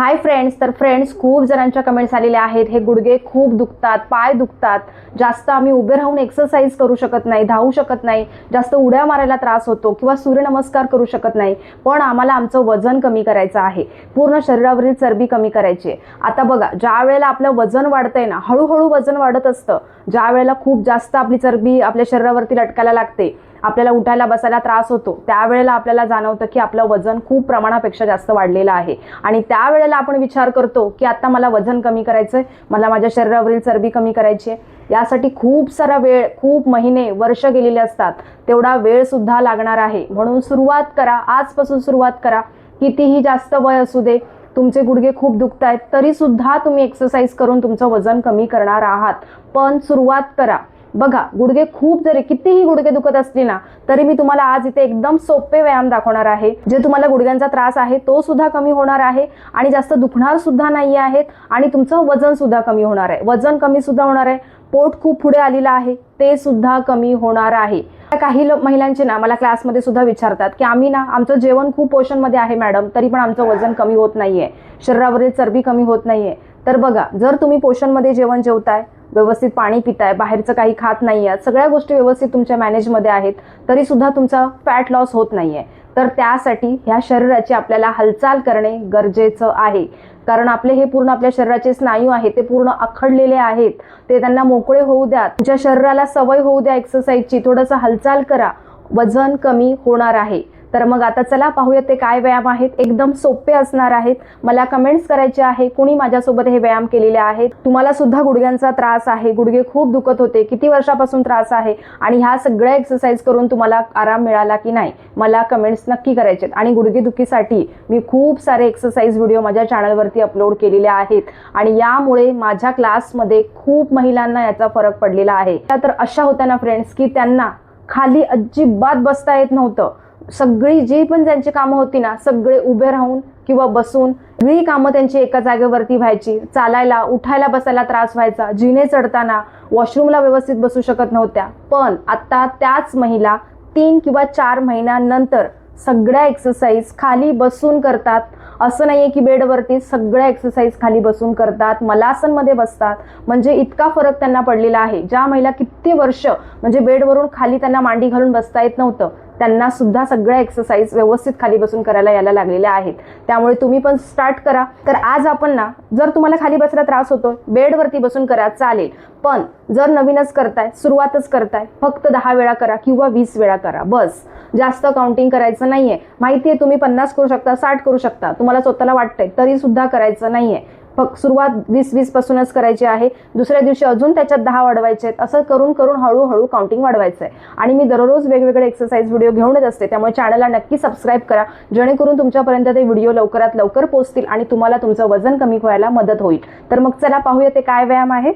Hi friends तर friends खूप जणांच्या कमेंट्स आलेल्या आहेत. हे गुडघे खूप दुखतात पाय दुखतात. जास्त आम्ही उभे राहून एक्सरसाइज करू शकत नाही धावू शकत नाही. जास्त उड्या मारायला त्रास होतो किंवा सूर्यनमस्कार करू शकत नाही. पण आम्हाला आमचं वजन कमी करायचं आहे. पूर्ण शरीरावरील चरबी कमी करायची आहे. आता बघा ज्या वेळेला आपलं वजन वाढतंय ना हळूहळू वजन वाढत असतं. ज्या वेळेला खूप जास्त आपली चरबी आपल्या शरीरावरती लटकायला लागते आपल्याला उठायला बसायला त्रास होतो. त्यावेळेला आपल्याला जाणवतं की आपलं वजन खूप प्रमाणापेक्षा जास्त वाढलेलं आहे. आणि त्यावेळेला आपण विचार करतो की आत्ता मला वजन कमी करायचं आहे मला माझ्या शरीरावरील चरबी कमी करायची आहे यासाठी खूप सारा वेळ खूप महिने वर्ष गेलेले असतात. तेवढा वेळसुद्धा लागणार आहे. म्हणून सुरुवात करा आजपासून सुरुवात करा. कितीही जास्त वय असू दे तुमचे गुडघे खूप दुखत आहेत तरीसुद्धा तुम्ही एक्सरसाइज करून तुमचं वजन कमी करणार आहात. पण सुरुवात करा. बघा गुडघे खूप जरी कितीही गुडघे दुखत असली ना तरी मी तुम्हाला आज इथे एकदम सोपे व्यायाम दाखवणार आहे. जे तुम्हाला गुडघ्यांचा त्रास आहे तो सुद्धा कमी होणार आहे आणि जास्त दुखणार सुद्धा नाही आहेत आणि तुमचं वजन सुद्धा कमी होणार आहे. वजन कमी सुद्धा होणार आहे. पोट खूप पुढे आलेलं आहे. ते सुद्धा कमी होणार आहे. काही महिलांचे ना मला क्लासमध्ये सुद्धा विचारतात की आम्ही ना आमचं जेवण खूप पोषणमध्ये आहे मॅडम तरी पण आमचं वजन कमी होत नाहीये. शरीरावरील चरबी कमी होत नाहीये. तर बघा जर तुम्ही पोषणमध्ये जेवण जेवताय व्यवस्थित पाणी पिताय बाहेरचं काही खात नाही आहे सगळ्या गोष्टी व्यवस्थित तुमच्या मॅनेजमध्ये आहेत तरी सुद्धा तुमचा फॅट लॉस होत नाही आहे तर त्यासाठी ह्या शरीराची आपल्याला हालचाल करणे गरजेचं आहे. कारण आपले हे पूर्ण आपल्या शरीराचे स्नायू आहेत ते पूर्ण आखडलेले आहेत. ते त्यांना मोकळे होऊ द्या. तुमच्या शरीराला सवय होऊ द्या एक्सरसाइजची थोडंसं हालचाल करा. वजन कमी होणार आहे. तर मग आता चला पाहूया ते काय व्यायाम आहेत. एकदम सोपे असणार आहेत. मला कमेंट्स करायचे आहे कुणी माझ्यासोबत हे व्यायाम केलेले आहेत? तुम्हाला सुद्धा गुडघ्यांचा त्रास आहे. गुडघे खूप दुखत होते. किती वर्षापासून त्रास आहे? आणि ह्या सगळ्या एक्सरसाइज करून तुम्हाला आराम मिळाला की नाही? मला कमेंट्स नक्की करायचे आहेत. आणि गुडघेदुखीसाठी मी खूप सारे एक्सरसाइज व्हिडिओ माझ्या चॅनलवरती अपलोड केलेले आहेत. आणि यामुळे माझ्या क्लासमध्ये खूप महिलांना याचा फरक पडलेला आहे. तर अशा होत्या ना फ्रेंड्स की त्यांना खाली अजिबात बसता येत नव्हतं. सगळी जी पण त्यांची कामं होती ना सगळे उभे राहून किंवा बसून सगळी कामं त्यांची एका जागेवरती व्हायची. चालायला उठायला बसायला त्रास व्हायचा. जिने चढताना वॉशरूमला व्यवस्थित बसू शकत नव्हत्या. पण आता त्याच महिला तीन किंवा चार महिन्यानंतर सगळ्या एक्सरसाइज खाली बसून करतात. असं नाही आहे की बेडवरती सगळ्या एक्सरसाइज खाली बसून करतात मलासनमध्ये बसतात. म्हणजे इतका फरक त्यांना पडलेला आहे. ज्या महिला किती वर्ष म्हणजे बेडवरून खाली त्यांना मांडी घालून बसता येत नव्हतं त्यांना सुद्धा सगळ्या एक्सरसाइज व्यवस्थित खाली बसून करायला यायला लागलेल्या आहेत. त्यामुळे तुम्ही पण स्टार्ट करा. तर आज आपण ना जर तुम्हाला खाली बसायला त्रास होतो बेडवरती बसून करा चालेल. पण जर नवीनच करताय सुरुवातच करताय फक्त दहा वेळा करा किंवा वीस वेळा करा बस. जास्त काउंटिंग करायचं नाहीये. माहिती आहे तुम्ही पन्नास करू शकता साठ करू शकता. तुम्हाला स्वतःला वाटतंय तरी सुद्धा करायचं नाहीये. फक्त सुरुवात वीस वीस पासूनच करायची आहे. दुसऱ्या दिवशी अजून त्याच्यात दहा वाढवायचे आहेत. असं करून करून हळूहळू काउंटिंग वाढवायचं आहे आणि मी दररोज वेगवेगळे एक्सरसाइज व्हिडिओ घेऊन येत असते. त्यामुळे चॅनलला नक्की सबस्क्राईब करा. जेणेकरून तुमच्यापर्यंत ते व्हिडिओ लवकरात लवकर पोहोचतील आणि तुम्हाला तुमचं वजन कमी व्हायला मदत होईल. तर मग चला पाहूया ते काय व्यायाम आहे.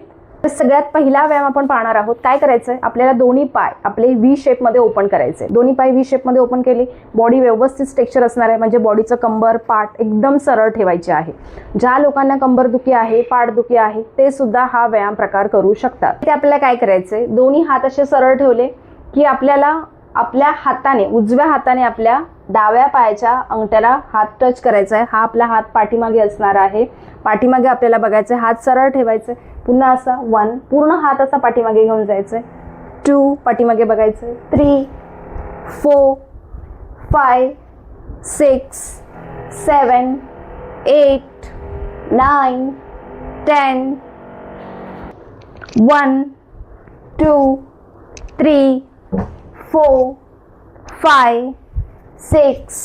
सगळ्यात पहिला व्यायाम आपण पाहणार आहोत. काय करायचंय? आपल्याला दोन्ही पाय आपले व्ही शेपमध्ये ओपन करायचे दोन्ही पाय व्ही शेपमध्ये ओपन केले बॉडी व्यवस्थित स्ट्रेक्चर असणार आहे. म्हणजे बॉडीचं कंबर पाठ एकदम सरळ ठेवायचे आहे. ज्या लोकांना कंबरदुखी आहे पाठदुखी आहे ते सुद्धा हा व्यायाम प्रकार करू शकतात. ते आपल्याला काय करायचंय? दोन्ही हात असे सरळ ठेवले की आपल्याला आपल्या हाताने उजव्या हाताने आपल्या डाव्या पायाच्या अंगठ्याला हात टच करायचा आहे. हा आपला हात पाठीमागे असणार आहे. पाठीमागे आपल्याला बघायचं हात सरळ ठेवायचे. पुन्हा असा वन पूर्ण हात असा पाठीमागे घेऊन जायचं टू पाठीमागे बघायचं three four five six seven eight nine ten one two three four five six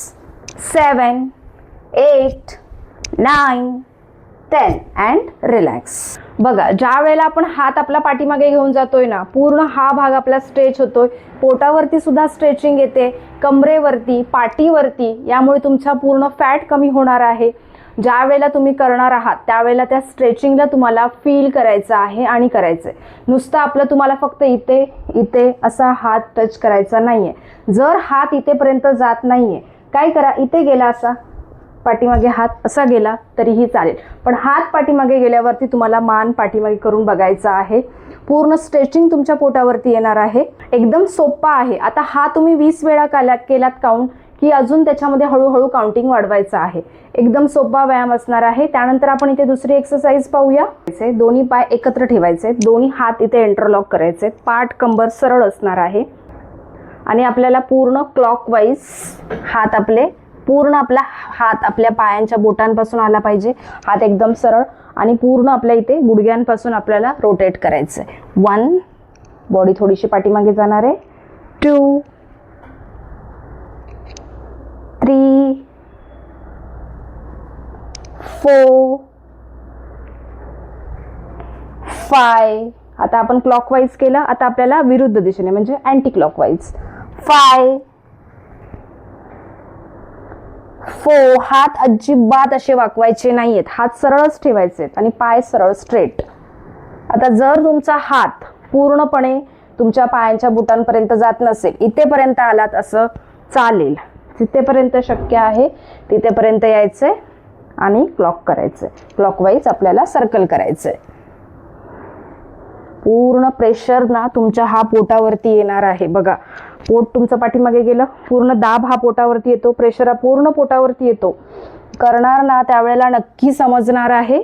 seven eight nine ten. And relax बघा ज्या वेळेला आपण हात आपला पाठीमागे घेऊन जातोय ना पूर्ण हा भाग आपला स्ट्रेच होतोय. पोटावरती सुद्धा स्ट्रेचिंग येते कमरेवरती पाठीवरती यामुळे तुमचा पूर्ण फॅट कमी होणार आहे. ज्या वेळेला तुम्ही करणार आहात त्यावेळेला त्या स्ट्रेचिंगला तुम्हाला फील करायचं आहे आणि करायचं आहे नुसतं आपलं तुम्हाला फक्त इथे इथे असा हात टच करायचा नाही आहे जर हात इथेपर्यंत जात नाही आहे काय करा इथे गेला असा पाठीमागे हात असा गेला तरीही चालेल. पण हात पाठीमागे गेल्यावरती तुम्हाला मान पाठीमागे करून बघायचा आहे. पूर्ण स्ट्रेचिंग तुमच्या पोटावरती येणार आहे. एकदम सोपा आहे. आता हा तुम्ही वीस वेळा काला केलात काउंट की अजून त्याच्यामध्ये हळूहळू काउंटिंग वाढवायचं आहे. एकदम सोपा व्यायाम असणार आहे. त्यानंतर आपण इथे दुसरी एक्सरसाइज पाहूया. दोन्ही पाय एकत्र ठेवायचे. दोन्ही हात इथे इंटरलॉक करायचे. पाठ कंबर सरळ असणार आहे. आणि आपल्याला पूर्ण क्लॉकवाईज हात आपले पूर्ण आपला हात आपल्या पायांच्या बोटांपासून आला पाहिजे. हात एकदम सरळ आणि पूर्ण आपल्या इथे गुडघ्यांपासून आपल्याला रोटेट करायचं आहे वन बॉडी थोडीशी पाठीमागे जाणार आहे. टू थ्री फोर फाय आता आपण क्लॉकवाईज केलं आता आपल्याला विरुद्ध दिशेने म्हणजे अँटी क्लॉकवाईज फाय फो हात अजिबात असे वाकवायचे नाहीयेत. हात सरळच ठेवायचे आहेत आणि पाय सरळ स्ट्रेट आता जर तुमचा हात पूर्णपणे तुमच्या पायांच्या बुटांपर्यंत जात नसेल इथेपर्यंत आलात असं चालेल. जिथेपर्यंत शक्य आहे तिथेपर्यंत यायचंय आणि क्लॉक करायचे क्लॉकवाईज आपल्याला सर्कल करायचंय. पूर्ण प्रेशर ना तुमच्या हा पोटावरती येणार आहे. बघा पोट तुमचं पाठीमागे गेलं पूर्ण दाब हा पोटावरती येतो प्रेशर हा पूर्ण पोटावरती येतो. करणार ना त्यावेळेला नक्की समजणार आहे.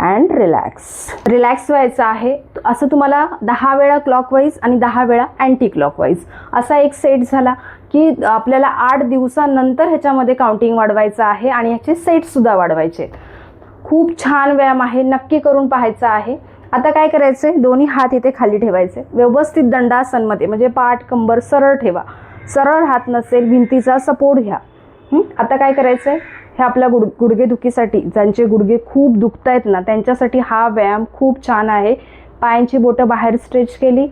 अँड रिलॅक्स रिलॅक्स व्हायचं आहे. असं तुम्हाला दहा वेळा क्लॉकवाईज आणि दहा वेळा अँटी क्लॉकवाईज असा एक सेट झाला की आपल्याला आठ दिवसानंतर ह्याच्यामध्ये काउंटिंग वाढवायचं आहे आणि ह्याचे सेटसुद्धा वाढवायचे खूप छान व्यायाम आहे. नक्की करून पाहायचा आहे. आता काय करायचे दोन्ही हात इथे खाली ठेवायचे. व्यवस्थित दंडासनमध्ये म्हणजे पाठ कंबर सरळ ठेवा. सरळ हात नसेल भिंतीचा सपोर्ट घ्या. आता काय करायचं आहे हे आपल्या गुड गुडघेदुखीसाठी ज्यांचे गुडघे खूप दुखत आहेत ना त्यांच्यासाठी हा व्यायाम खूप छान आहे. पायांची बोटं बाहेर स्ट्रेच केली.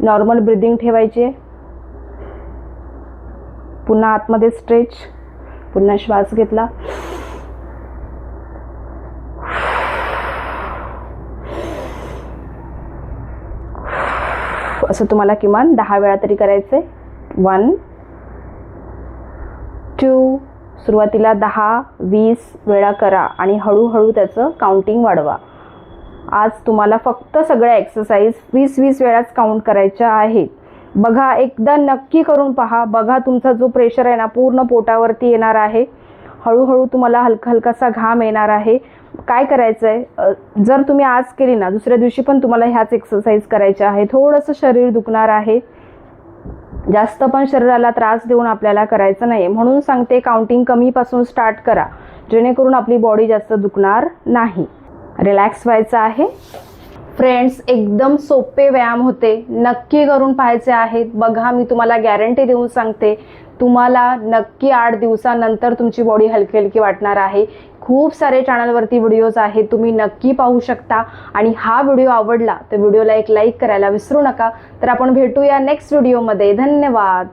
नॉर्मल ब्रिदिंग ठेवायची आहे. पुन्हा आतमध्ये स्ट्रेच. पुन्हा श्वास घेतला. असं तुम्हाला किमान दहा वेळा तरी करायचं आहे वन टू सुरुवातीला दहा वीस वेळा करा आणि हळूहळू त्याचं काउंटिंग वाढवा. आज तुम्हाला फक्त सगळ्या एक्सरसाइज वीस वीस वेळाच काउंट करायच्या आहेत. बघा एकदा नक्की करून पहा. बघा तुमचा जो प्रेशर आहे ना पूर्ण पोटावरती येणार आहे. हळूहळू तुम्हाला हलका हलकासा घाम येणार आहे. काय करायचं आहे जर तुम्ही आज केली ना दुसऱ्या दिवशी पण तुम्हाला ह्याच एक्सरसाइज करायच्या आहे. थोडंसं शरीर दुखणार आहे. जास्त पण शरीराला त्रास देऊन आपल्याला करायचं नाही म्हणून सांगते काउंटिंग कमीपासून स्टार्ट करा. जेणेकरून आपली बॉडी जास्त दुखणार नाही. रिलॅक्स व्हायचं आहे. फ्रेंड्स एकदम सोपे व्यायाम होते. नक्की करून पाहायचे आहेत. बघा मी तुम्हाला गॅरंटी देऊन सांगते. तुम्हाला नक्की आठ दिवसानंतर तुमची बॉडी हलकी हलकी वाटणार आहे. खूप सारे चॅनलवरती व्हिडिओज आहेत तुम्ही नक्की पाहू शकता. आणि हा व्हिडिओ आवडला तर व्हिडिओला एक लाईक करायला विसरू नका. तर आपण भेटूया नेक्स्ट व्हिडिओमध्ये धन्यवाद.